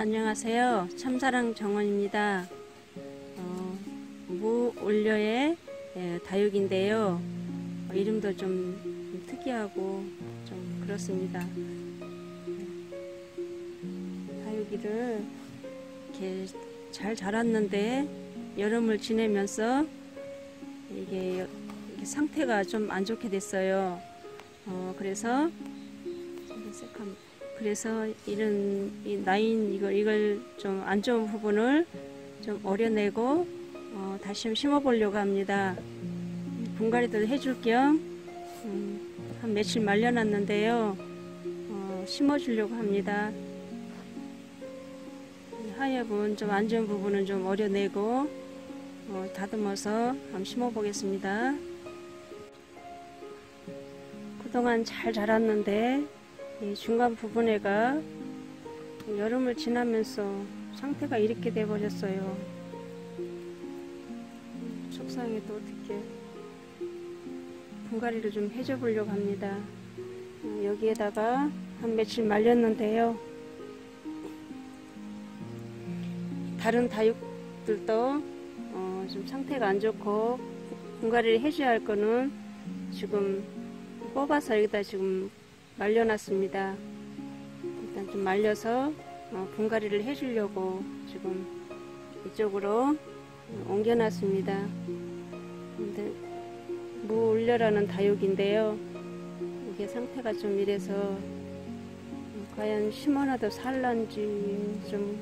안녕하세요. 참사랑 정원입니다. 어, 무 올려의 예, 다육인데요. 어, 이름도 좀 특이하고 좀 그렇습니다. 다육이를 이렇게 잘 자랐는데 여름을 지내면서 이게, 이게 상태가 좀 안 좋게 됐어요. 어, 그래서 색감 그래서 이런 이 나인 이걸 이걸 좀 안 좋은 부분을 좀 어려내고 어, 다시 좀 심어보려고 합니다. 분갈이도 해줄 겸 음, 한 며칠 말려놨는데요. 어, 심어주려고 합니다. 이 하엽은 좀 안 좋은 부분은 좀 어려내고 어, 다듬어서 한번 심어보겠습니다. 그동안 잘 자랐는데 이 중간 부분에가 여름을 지나면서 상태가 이렇게 돼 버렸어요. 속상해 또 어떻게 분갈이를 좀 해줘 보려고 합니다. 어, 여기에다가 한 며칠 말렸는데요. 다른 다육들도 어, 좀 상태가 안 좋고 분갈이를 해줘야 할 거는 지금 뽑아서 여기다 지금 말려놨습니다. 일단 좀 말려서 어, 분갈이를 해주려고 지금 이쪽으로 옮겨놨습니다. 근데 무 올려라는 다육인데요. 이게 상태가 좀 이래서 과연 심어놔도 살란지 좀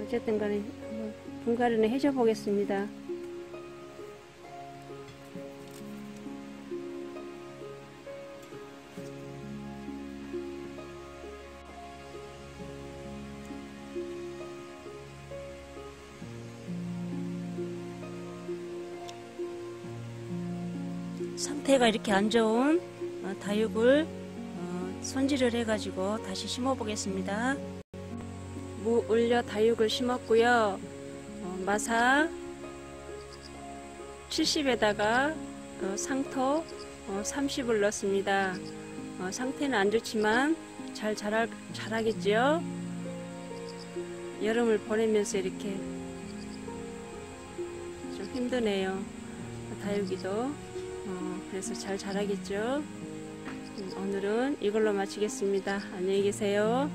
어쨌든 간에 분갈이는 해줘 보겠습니다. 상태가 이렇게 안 좋은 어, 다육을 어, 손질을 해가지고 다시 심어 보겠습니다. 무 올려 다육을 심었고요. 어, 마사 70에다가 상토 30을 넣습니다. 어, 상태는 안 좋지만 잘 자라, 자라겠죠. 여름을 보내면서 이렇게 좀 힘드네요. 다육이도 어, 그래서 잘 자라겠죠. 음, 오늘은 이걸로 마치겠습니다. 안녕히 계세요.